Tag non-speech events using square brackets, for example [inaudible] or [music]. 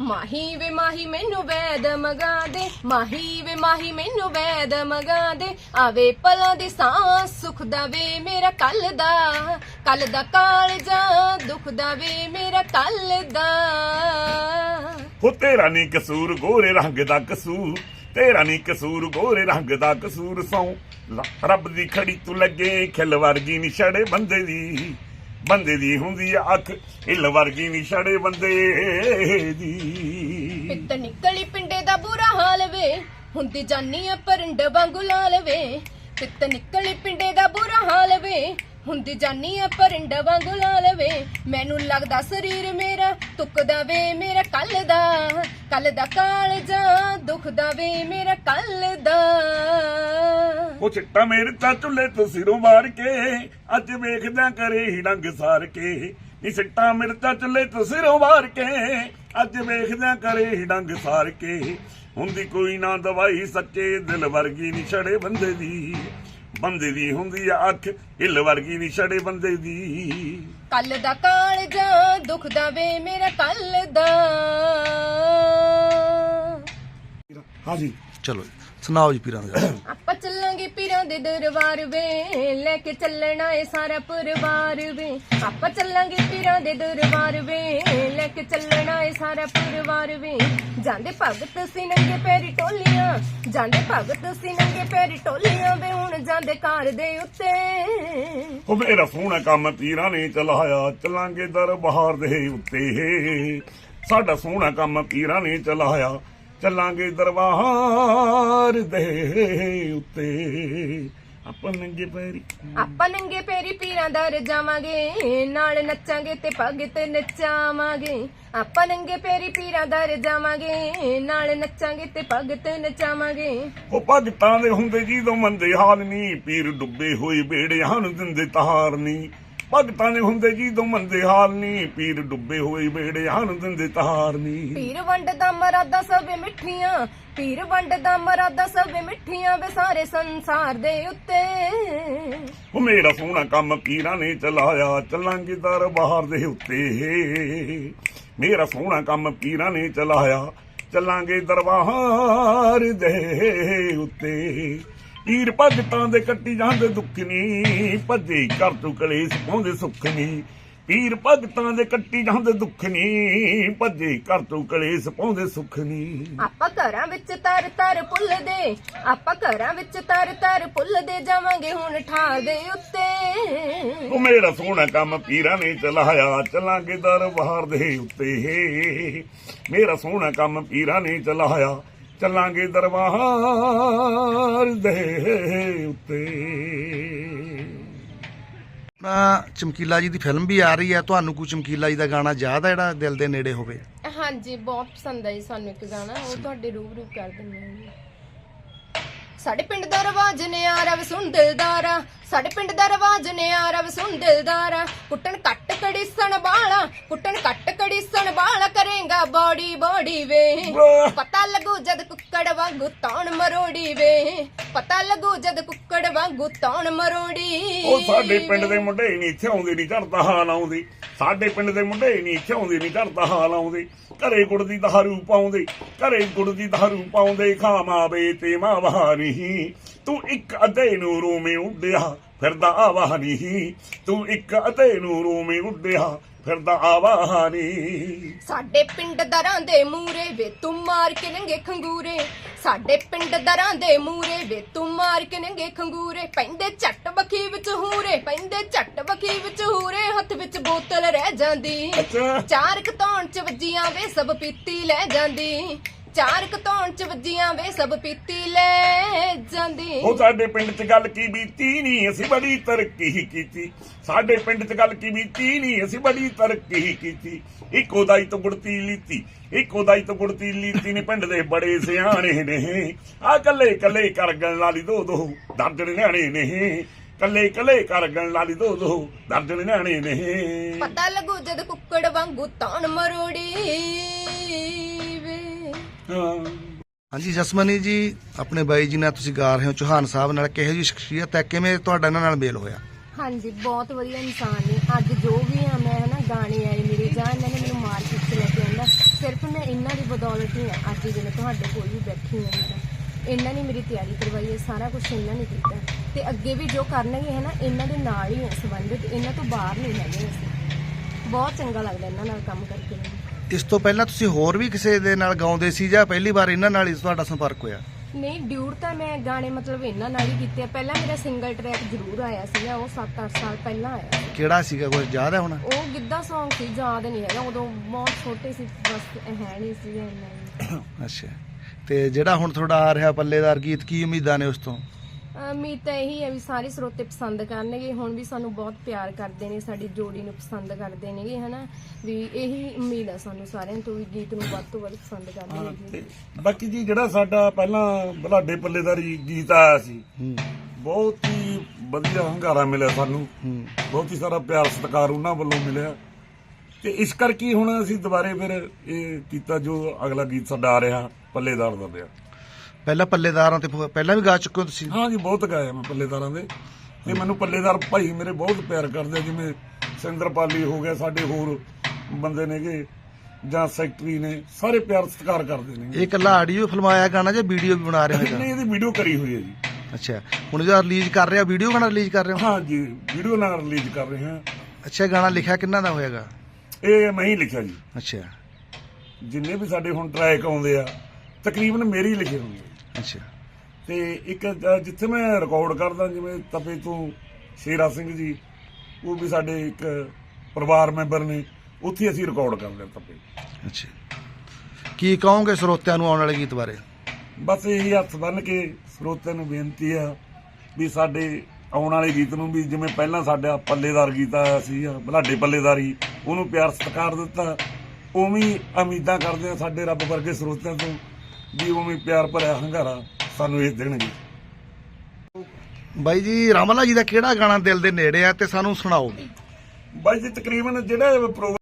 ਮਾਹੀ ਵੇ ਮਾਹੀ ਮੈਨੂੰ ਵੈਦ ਮਗਾ ਦੇ ਮਾਹੀ ਵੇ ਮਾਹੀ ਮੈਨੂੰ ਵੈਦ ਮਗਾ ਦੇ ਆਵੇ ਪਲਾਂ ਦੀ ਸਾਂ ਸੁਖ ਦਾ ਵੇ ਮੇਰਾ ਕੱਲ ਦਾ ਕੱਲ ਦਾ ਕਾਲਜਾ ਦੁੱਖ ਦਾ ਵੇ ਮੇਰਾ ਕੱਲ ਦਾ। ਹੋ ਤੇਰਾ ਨਹੀਂ ਕਸੂਰ ਗੋਰੇ ਰੰਗ ਦਾ ਕਸੂਰ, ਤੇਰਾ ਨਹੀਂ ਕਸੂਰ ਗੋਰੇ ਰੰਗ ਦਾ ਕਸੂਰ ਸੌ। ਰੱਬ ਦੀ ਖੜੀ ਤੂੰ ਲੱਗੇ, ਖਿਲ ਵਰਗੀ ਨੀ ਛੜੇ ਬੰਦੇ ਦੀ। ਬੰਦੇ ਦੀ ਹੁੰਦੀ ਆ ਅੱਖ, ਹਿੱਲ ਵਰਗੀ ਨੀ ਛੜੇ ਬੰਦੇ ਦੀ। ਪਿੱਤ ਨਿਕਲੀ ਪਿੰਡੇ ਦਾ ਬੁਰਾ ਹਾਲ ਵੇ ਹੁੰਦੀ ਜਾਨੀ ਆ ਪਰਿੰਡ ਵਾਂਗੂ ਲਾਲ ਵੇ। ਪਿੱਤ ਨਿਕਲੀ ਪਿੰਡੇ ਦਾ ਬੁਰਾ ਹਾਲ ਵੇ ਹੁੰਦੀ ਜਾਨੀ ਆ ਪਰਿੰਡ ਵਾਂਗੂ ਲਾਲ ਵੇ। ਮੈਨੂੰ ਲੱਗਦਾ ਸਰੀਰ ਮੇਰਾ ਤੁਕਦਾ ਵੇ, ਮੇਰਾ ਕੱਲ ਦਾ ਕੱਲ ਦਾ ਕਾਲਜਾ ਦੁਖਦਾ ਵੇ, ਮੇਰਾ ਕੱਲ ਦਾ। ਉਹ ਚਿੱਟਾ ਮੇਰੇ ਤਾਂ ਚੁੱਲੇ ਤੋਂ ਸਿਰੋਂ ਮਾਰ ਕੇ ਅੱਜ ਵੇਖਦਾ ਕਰੇ ਹੀ ਡੰਗ ਸਾਰ ਕੇ। ਨੀ ਸਿੱਟਾ ਮਿਰਚਾ ਚੁੱਲੇ ਤੋਂ ਸਿਰੋਂ ਮਾਰ ਕੇ ਅੱਜ ਵੇਖਦਾ ਕਰੇ ਹੀ ਡੰਗ ਸਾਰ ਕੇ। ਹੁੰਦੀ ਕੋਈ ਨਾ ਦਵਾਈ ਸੱਚੇ ਦਿਲ ਵਰਗੀ ਨੀ ਛੜੇ ਬੰਦੇ ਦੀ। ਬੰਦੇ ਦੀ ਹੁੰਦੀ ਆ ਅੱਖ ਹਿੱਲ ਵਰਗੀ ਨੀ ਛੜੇ ਬੰਦੇ ਦੀ। ਕੱਲ ਦਾ ਕਾਲਜਾ ਦੁਖਦਾ ਵੇ ਮੇਰਾ ਕੱਲ ਦਾ। ਹਾਂਜੀ। ਚਲੋ ਜੀ, ਸੁਣਾਓ ਜੀ ਪੀਰਾਂ ਦਾ। [coughs] [coughs] ਚੱਲਾਂਗੇ ਪੀਰਾਂ ਦੇ ਦਰਬਾਰ ਵੇ, ਲੈ ਕੇ ਚੱਲਣਾ ਏ ਸਾਰਾ ਪਰਿਵਾਰ ਵੇ। ਆਪਾਂ ਚੱਲਾਂਗੇ ਪੀਰਾਂ ਦੇ ਦਰਬਾਰ ਵੇ, ਲੈ ਕੇ ਚੱਲਣਾ ਏ ਸਾਰਾ ਪਰਿਵਾਰ ਵੇ। ਜਾਂਦੇ ਭਗਤ ਸੀ ਨੰਗੇ ਪੈਰੀ ਟੋਲੀਆਂ, ਜਾਂਦੇ ਭਗਤ ਸੀ ਨੰਗੇ ਪੈਰੀ ਟੋਲੀਆਂ ਵੇ, ਹੁਣ ਜਾਂਦੇ ਕਾਰ ਦੇ ਉੱਤੇ। ਉਹ ਮੇਰਾ ਸੋਹਣਾ ਕੰਮ ਪੀਰਾਂ ਨੇ ਚਲਾਇਆ, ਚਲਾਂਗੇ ਦਰਬਾਰ ਦੇ ਉੱਤੇ। ਸਾਡਾ ਸੋਹਣਾ ਕੰਮ ਪੀਰਾਂ ਨੇ ਚਲਾਇਆ ਚੱਲਾਂਗੇ ਦਰਬਾਰ ਦੇ ਉੱਤੇ। ਆਪਾਂ ਨੰਗੇ ਪੈਰੀ। ਆਪਾਂ ਨੰਗੇ ਪੈਰੀ ਪੀਰਾਂ ਦਰ ਜਾਵਾਂਗੇ ਨਾਲ ਨੱਚਾਂਗੇ ਤੇ ਭਗਤ ਨਚਾਵਾਂਗੇ। ਆਪਾਂ ਨੰਗੇ ਪੈਰੀ ਪੀਰਾਂ ਦਰ ਜਾਵਾਂਗੇ ਨਾਲ ਨੱਚਾਂਗੇ ਤੇ ਭਗਤ ਨਚਾਵਾਂਗੇ। ਉਹ ਭਗਤਾਂ ਦੇ ਹੁੰਦੇ ਜਦੋਂ ਮੰਦੇ ਹਾਲ ਨਹੀਂ ਪੀਰ ਡੁੱਬੇ ਹੋਏ ਬੇੜਿਆਂ ਨੂੰ ਦਿੰਦੇ ਤਾਰ ਨਹੀਂ ਭਗਤਾਂ ਦੇ ਹੁੰਦੇ ਜਦੋਂ ਮੰਦੇ ਹਾਲ ਨਹੀਂ ਪੀਰ ਡੁੱਬੇ ਹੋਏ ਬੇੜਿਆਂ ਨੂੰ ਦਿੰਦੇ ਤਾਰ ਨਹੀਂ ਪੀਰ ਵੰਡਦਾ ਮਰਾਦਾ ਸਭੇ ਮਿੱਠੀਆਂ ਪੀਰ ਵੰਡਦਾ ਮਰਾਦਾ ਸਭੇ ਮਿੱਠੀਆਂ ਵੇ ਸਾਰੇ ਸੰਸਾਰ ਦੇ ਉੱਤੇ। ਉਹ ਮੇਰਾ ਸੋਹਣਾ ਕੰਮ ਪੀਰਾਂ ਨੇ ਚਲਾਇਆ ਚੱਲਾਂਗੇ ਦਰਬਾਰ ਦੇ ਉੱਤੇ। ਮੇਰਾ ਸੋਹਣਾ ਕੰਮ ਪੀਰਾਂ ਨੇ ਚਲਾਇਆ ਚੱਲਾਂਗੇ ਦਰਬਾਰ ਦੇ ਉੱਤੇ। ਪੀਰ ਭਗਤਾਂ ਦੇ ਕੱਟੀ ਜਾਂਦੇ ਦੁੱਖ ਨੀ ਭੱਜੇ ਘਰ ਤੋਂ ਕਲੇਸ਼ ਪਾਉਂਦੇ ਸੁੱਖ ਨੀ। ਪੀਰ ਭਗਤਾਂ ਦੇ ਕੱਟੀ ਜਾਂਦੇ ਦੁੱਖ ਨੀ ਭੱਜੇ ਘਰ ਤੋਂ ਕਲੇਸ਼ ਪਾਉਂਦੇ ਸੁੱਖ ਨੀ। ਆਪਾਂ ਘਰਾਂ ਵਿੱਚ ਤਰ ਤਰ ਭੁੱਲਦੇ ਆਪਾਂ ਘਰਾਂ ਵਿੱਚ ਤਰ ਤਰ ਭੁੱਲਦੇ ਜਾਵਾਂਗੇ ਹੁਣ ਠਾਰ ਦੇ ਉੱਤੇ। ਉਹ ਮੇਰਾ ਸੋਹਣਾ ਕੰਮ ਪੀਰਾਂ ਨੇ ਚਲਾਇਆ ਚਲਾਂਗੇ ਦਰਬਾਰ ਦੇ ਉੱਤੇ। ਮੇਰਾ ਸੋਹਣਾ ਕੰਮ ਪੀਰਾਂ ਨੇ ਚਲਾਇਆ ਚੱਲਾਂਗੇ ਦਰਬਾਰ ਦੇ ਉੱਤੇ। ਚਮਕੀਲਾ ਜੀ ਦੀ ਫਿਲਮ ਵੀ ਆ ਰਹੀ ਹੈ ਤੁਹਾਨੂੰ ਕੋਈ ਚਮਕੀਲਾ ਜੀ ਦਾ ਗਾਣਾ ਯਾਦ ਹੈ ਜਿਹੜਾ ਦਿਲ ਦੇ ਨੇੜੇ ਹੋਵੇ? ਹਾਂਜੀ ਬਹੁਤ ਪਸੰਦ ਆਈ ਸਾਨੂੰ ਇੱਕ ਗਾਣਾ ਉਹ ਤੁਹਾਡੇ ਰੂਬਰੂ ਕਰ ਦਿੰਦੇ ਹਾਂ ਜੀ। ਸਾਡੇ ਪਿੰਡ ਦਾ ਰਵਾਜ ਨੇ ਆ ਰਵ ਸੁਣ ਦਿਲਦਾਰਾ ਸਾਡੇ ਪਿੰਡ ਦਾ ਰਵਾਜ ਨੇ ਆ ਰਵ ਸੁਣ ਦਿਲਦਾਰਾ ਕੁੱਟਣ ਕੱਟ ਕੜੀਸਣ ਬਾਲਾ ਕੁੱਟਣ ਕੱਟ ਕੜੀਸਣ ਬਾਲਾ ਕਰੇਗਾ ਬੋੜੀ ਬੋੜੀ ਵੇ। ਪਤਾ ਲੱਗੂ ਜਦ ਕੁੱਕੜ ਵਾਂਗੂ ਤੌਣ ਮਰੋੜੀ ਵੇ। ਪਤਾ ਲੱਗੂ ਜਦ ਕੁੱਕੜ ਵਾਂਗੂ ਤੌਣ ਮਰੋੜੀ ਉਹ ਸਾਡੇ ਪਿੰਡ ਦੇ ਮੁੰਡੇ ਨਹੀਂ ਇੱਥੇ ਆਉਂਦੇ ਨਹੀਂ ਚੜਦਾ ਹਾਲ ਆਉਂਦੇ। ਸਾਡੇ ਪਿੰਡ ਦੇ ਮੁੰਡੇ ਨਹੀਂ ਇੱਥੇ ਆਉਂਦੇ ਨਹੀਂ ਚੜਦਾ ਹਾਲ ਆਉਂਦੇ। ਘਰੇ ਗੁੜ ਦੀ ਦਾਰੂ ਪਾਉਂਦੇ ਘਰੇ ਗੁੜ ਦੀ ਦਾਰੂ ਪਾਉਂਦੇ ਖਾਮਾਵੇ ਤੇ ਮਾਵਾ ਨਹੀਂ। ਤੂੰ ਇੱਕ ਅਧੇ ਨੂੰ ਰੋਵੇਂ ਉੱਡਿਆ ਫਿਰਦਾ ਆਵਾ ਨਹੀਂ ਤੂੰ ਇੱਕ ਅਧੇ ਨੂੰ ਰੋਵੇਂ ਉੱਡਿਆ ਫਿਰਦਾ ਆਵਾ ਨਹੀਂ ਸਾਡੇ ਪਿੰਡ ਦਰਾਂ ਦੇ ਮੂਰੇ ਵੇ ਤੂੰ ਮਾਰ ਕੇ ਨੰਗੇ ਖੰਗੂਰੇ। ਸਾਡੇ ਪਿੰਡ ਦਰਾਂ ਦੇ ਮੂਰੇ ਵੇ ਤੂੰ ਮਾਰ ਕੇ ਨੰਗੇ ਖੰਗੂਰੇ। ਪੈਂਦੇ ਝੱਟ ਬਖੀ ਵਿੱਚ ਹੂਰੇ ਪੈਂਦੇ ਝੱਟ ਬਖੀ ਵਿੱਚ ਹੂਰੇ। ਹੱਥ ਵਿੱਚ ਬੋਤਲ ਰਹਿ ਜਾਂਦੀ। ਅੱਛਾ। ਚਾਰ ਕਤੌਣ ਚ ਵੱਜੀਆਂ ਵੇ ਸਭ ਪੀਤੀ ਲੈ ਜਾਂਦੀ। ਚਾਰ ਕਤੌਣ ਚ ਵੱਜੀਆਂ ਵੇ ਸਭ ਪੀਤੀ ਲੈ ਜਾਂਦੀ। ਉਹ ਸਾਡੇ ਪਿੰਡ 'ਚ ਗੱਲ ਕੀ ਬੀਤੀ ਨਹੀਂ ਅਸੀਂ ਬੜੀ ਤਰੱਕੀ ਕੀਤੀ। ਸਾਡੇ ਪਿੰਡ 'ਚ ਗੱਲ ਕੀ ਬੀਤੀ ਨਹੀਂ ਅਸੀਂ ਬੜੀ ਤਰੱਕੀ ਕੀਤੀ। ਇੱਕ ਉਦਾਈ ਤੋਂ ਗੁੜਤੀ ਲੀਤੀ ਇੱਕ ਉਦਾਈ ਤੋਂ ਗੁੜਤੀ ਲੀਤੀ ਨੇ ਪਿੰਡ ਦੇ ਬੜੇ ਸਿਆਣੇ ਨੇ। ਆ ਕੱਲੇ ਕੱਲੇ ਕਰਗਣ ਵਾਲੀ ਦੋ ਦੋ ਦਰਜਨ ਨਿਆਣੇ ਨੇ। ਕੱਲੇ ਕੱਲੇ ਕਰਗਣ ਵਾਲੀ ਦੋ ਦੋ ਦਰਜਨ ਨਿਆਣੇ ਨੇ। ਪਤਾ ਲੱਗੂ ਜਦ ਕੁੱਕੜ ਵਾਂਗੂ ਤੌਣ ਮਰੋੜੀ ਵੇ। ਹਾਂਜੀ, ਜਸਮਨੀ ਜੀ, ਆਪਣੇ ਬਾਈ ਜੀ ਨਾਲ ਤੁਸੀਂ ਗਾ ਰਹੇ ਹੋ ਚੌਹਾਨ ਸਾਹਿਬ ਨਾਲ। ਕਿਹੋ ਜਿਹੀ ਸ਼ਖਸੀਅਤ ਹੈ? ਕਿਵੇਂ ਤੁਹਾਡਾ ਇਹਨਾਂ ਨਾਲ ਮੇਲ ਹੋਇਆ? ਹਾਂਜੀ, ਬਹੁਤ ਵਧੀਆ ਇਨਸਾਨ ਨੇ। ਅੱਜ ਜੋ ਵੀ ਆ, ਮੈਂ ਹਨਾ ਗਾਣੇ ਆਏ ਮੇਰੇ, ਜਾਂ ਇਹਨਾਂ ਨੇ ਮੈਨੂੰ ਮਾਰਕੀਟ 'ਚ ਲੈ ਕੇ ਆਂਦਾ ਸਿਰਫ ਮੈਂ ਇੰਨਾ ਬਦੌਲਤ ਹੀ ਆ, ਅੱਜ ਜਿਵੇਂ ਤੁਹਾਡੇ ਕੋਲ ਵੀ ਬੈਠੀ ਹਾਂ ਇਹਨਾਂ ਨੇ ਮੇਰੀ ਤਿਆਰੀ ਕਰਵਾਈ ਹੈ, ਸਾਰਾ ਕੁਝ ਇਹਨਾਂ ਨੇ ਕੀਤਾ। ਤੇ ਅੱਗੇ ਵੀ ਜੋ ਕਰਨਗੇ ਹੈ ਨਾ, ਇਹਨਾਂ ਦੇ ਨਾਲ ਹੀ ਹੈ ਸੰਬੰਧਿਤ, ਇਹਨਾਂ ਤੋਂ ਬਾਹਰ ਨਹੀਂ ਹੈਗੇ ਅਸੀਂ। ਬਹੁਤ ਚੰਗਾ ਲੱਗਦਾ ਇਹਨਾਂ ਨਾਲ ਕੰਮ ਕਰਕੇ ਮੈਨੂੰ। ਇਸ ਤੋਂ ਪਹਿਲਾਂ ਤੁਸੀਂ ਹੋਰ ਵੀ ਕਿਸੇ ਦੇ ਨਾਲ ਗਾਉਂਦੇ ਸੀ ਜਾਂ ਪਹਿਲੀ ਵਾਰ ਇਹਨਾਂ ਨਾਲ ਹੀ ਤੁਹਾਡਾ ਸੰਪਰਕ ਹੋਇਆ? ਨਹੀਂ ਡਿਊਟ ਤਾਂ ਮੈਂ ਗਾਣੇ ਮਤਲਬ ਇਹਨਾਂ ਨਾਲ ਹੀ ਕੀਤੇ ਆ। ਪਹਿਲਾਂ ਮੇਰਾ ਸਿੰਗਲ ਟਰੈਕ ਜ਼ਰੂਰ ਆਇਆ ਸੀਗਾ ਉਹ 7-8 ਸਾਲ ਪਹਿਲਾਂ ਆਇਆ। ਕਿਹੜਾ ਸੀਗਾ ਕੋਈ ਯਾਦ ਹੈ ਹੁਣ? ਉਹ ਗਿੱਧਾ Song ਸੀ ਯਾਦ ਨਹੀਂ ਹੈਗਾ। ਉਦੋਂ ਬਹੁਤ ਛੋਟੇ ਸੀ ਬਸ ਹੈ ਨਹੀਂ ਸੀ ਇੰਨਾ ਹੀ। ਅੱਛਾ। ਤੇ ਜਿਹੜਾ ਹੁਣ ਤੁਹਾਡਾ ਆ ਰਿਹਾ ਪੱਲੇਦਾਰ ਗੀਤ ਕੀ ਉਮੀਦਾਂ ਨੇ ਉਸ ਤੋਂ? ਉਮੀਦ ਤਾਂ ਇਹੀ ਹੈ ਵੀ ਸਾਰੇ ਸਰੋਤੇ ਪਸੰਦ ਕਰਨਗੇ। ਹੁਣ ਵੀ ਸਾਨੂੰ ਬਹੁਤ ਪਿਆਰ ਕਰਦੇ ਨੇ ਸਾਡੀ ਜੋੜੀ ਨੂੰ ਪਸੰਦ ਕਰਦੇ ਨੇਗੇ ਹਨਾ? ਵੀ ਇਹੀ ਉਮੀਦ ਹੈ ਸਾਨੂੰ ਸਾਰਿਆਂ ਤੋਂ ਵੀ ਗੀਤ ਨੂੰ ਵੱਧ ਤੋਂ ਵੱਧ ਪਸੰਦ ਕਰਨਗੇ। ਬਾਕੀ ਜੀ ਜਿਹੜਾ ਸਾਡਾ ਪਹਿਲਾਂ ਬਲਾਡੇ ਪੱਲੇਦਾਰੀ ਗੀਤ ਆਇਆ ਸੀ ਬਹੁਤ ਹੀ ਵਧੀਆ ਹੰਗਾਰਾ ਮਿਲਿਆ ਸਾਨੂੰ। ਬਹੁਤ ਹੀ ਸਾਰਾ ਪਿਆਰ ਸਤਿਕਾਰ ਉਹਨਾਂ ਵੱਲੋਂ ਮਿਲਿਆ। ਤੇ ਇਸ ਕਰਕੇ ਹੁਣ ਅਸੀਂ ਦੁਬਾਰੇ ਫਿਰ ਇਹ ਕੀਤਾ ਜੋ ਅਗਲਾ ਗੀਤ ਸਾਡਾ ਆ ਰਿਹਾ ਪੱਲੇਦਾਰ ਦਾ ਪਿਆ ਪਹਿਲਾਂ ਪੱਲੇਦਾਰਾਂ ਤੇ ਪਹਿਲਾਂ ਵੀ ਗਾ ਚੁੱਕੇ ਹੋ ਤੁਸੀਂ? ਹਾਂ ਜੀ ਬਹੁਤ ਗਾਇਆ ਮੈਂ ਪੱਲੇਦਾਰਾਂ ਦੇ। ਤੇ ਮੈਨੂੰ ਪੱਲੇਦਾਰ ਭਾਈ ਮੇਰੇ ਬਹੁਤ ਪਿਆਰ ਕਰਦੇ ਆ, ਜਿਵੇਂ ਸਿੰਦਰਪਾਲੀ ਹੋ ਗਿਆ ਸਾਡੇ ਹੋਰ ਬੰਦੇ ਨੇਗੇ ਜਾਂ ਸੈਕਟਰੀ ਨੇ ਸਾਰੇ ਪਿਆਰ ਸਤਿਕਾਰ ਕਰਦੇ ਨੇ ਇਹ ਇਕੱਲਾ ਆਡੀਓ ਫਿਲਮਾਇਆ ਗਾਣਾ ਜਾਂ ਵੀਡੀਓ ਵੀ ਬਣਾ ਰਹੇ ਹੋ ਨਹੀਂ ਇਹਦੀ ਵੀਡੀਓ ਕਰੀ ਹੋਈ ਹੈ ਜੀ। ਅੱਛਾ ਹੁਣ ਜਿਹੜਾ ਰਿਲੀਜ਼ ਕਰ ਰਹੇ ਹੋ ਵੀਡੀਓ ਗਾਣਾ ਰਿਲੀਜ਼ ਕਰ ਰਹੇ ਹੋ? ਹਾਂ ਜੀ ਵੀਡੀਓ ਨਾਲ ਰਿਲੀਜ਼ ਕਰ ਰਹੇ ਹਾਂ। ਅੱਛਾ ਗਾਣਾ ਲਿਖਿਆ ਕਿੰਨਾ ਦਾ ਹੋਏਗਾ ਇਹ ਮੈਂ ਹੀ ਲਿਖਿਆ ਜੀ। ਅੱਛਾ। ਜਿੰਨੇ ਵੀ ਸਾਡੇ ਹੁਣ ਟਰੈਕ ਆਉਂਦੇ ਆ ਤਕਰੀਬਨ ਮੇਰੇ ਹੀ ਲਿਖੇ ਆ। ਅੱਛਾ। ਤੇ ਇੱਕ ਅ, ਜਿੱਥੇ ਮੈਂ ਰਿਕਾਰਡ ਕਰਦਾ ਜਿਵੇਂ ਤਪੇ ਤੋਂ ਸ਼ੇਰਾ ਸਿੰਘ ਜੀ ਉਹ ਵੀ ਸਾਡੇ ਇੱਕ ਪਰਿਵਾਰ ਮੈਂਬਰ ਨੇ ਉੱਥੇ ਅਸੀਂ ਰਿਕਾਰਡ ਕਰਦੇ ਹਾਂ ਤਪੇ। ਅੱਛਾ। ਕੀ ਕਹੋਗੇ ਸਰੋਤਿਆਂ ਨੂੰ ਆਉਣ ਵਾਲੇ ਗੀਤ ਬਾਰੇ? ਬਸ ਇਹੀ ਹੱਥ ਬੰਨ ਕੇ ਸਰੋਤਿਆਂ ਨੂੰ ਬੇਨਤੀ ਆ ਵੀ ਸਾਡੇ ਆਉਣ ਵਾਲੇ ਗੀਤ ਨੂੰ ਵੀ ਜਿਵੇਂ ਪਹਿਲਾਂ ਸਾਡਾ ਪੱਲੇਦਾਰ ਗੀਤ ਆਇਆ ਸੀ ਬਲਾਡੇ ਪੱਲੇਦਾਰੀ ਉਹਨੂੰ ਪਿਆਰ ਸਤਿਕਾਰ ਦਿੱਤਾ। ਉਵੇਂ ਹੀ ਉਮੀਦਾਂ ਕਰਦੇ ਆ ਸਾਡੇ ਰੱਬ ਵਰਗੇ ਸਰੋਤਿਆਂ ਤੋਂ ਵੀ ਉਵੇਂ ਪਿਆਰ ਭਰਿਆ ਹੰਗਾਰਾ ਸਾਨੂੰ ਇਹ ਦੇਣਗੇ ਬਾਈ ਜੀ ਰਾਮਲਾ ਜੀ ਦਾ ਕਿਹੜਾ ਗਾਣਾ ਦਿਲ ਦੇ ਨੇੜੇ ਆ ਤੇ ਸਾਨੂੰ ਸੁਣਾਓ। ਬਾਈ ਜੀ ਤਕਰੀਬਨ ਜਿਹੜਾ ਪ੍ਰੋਗਰਾਮ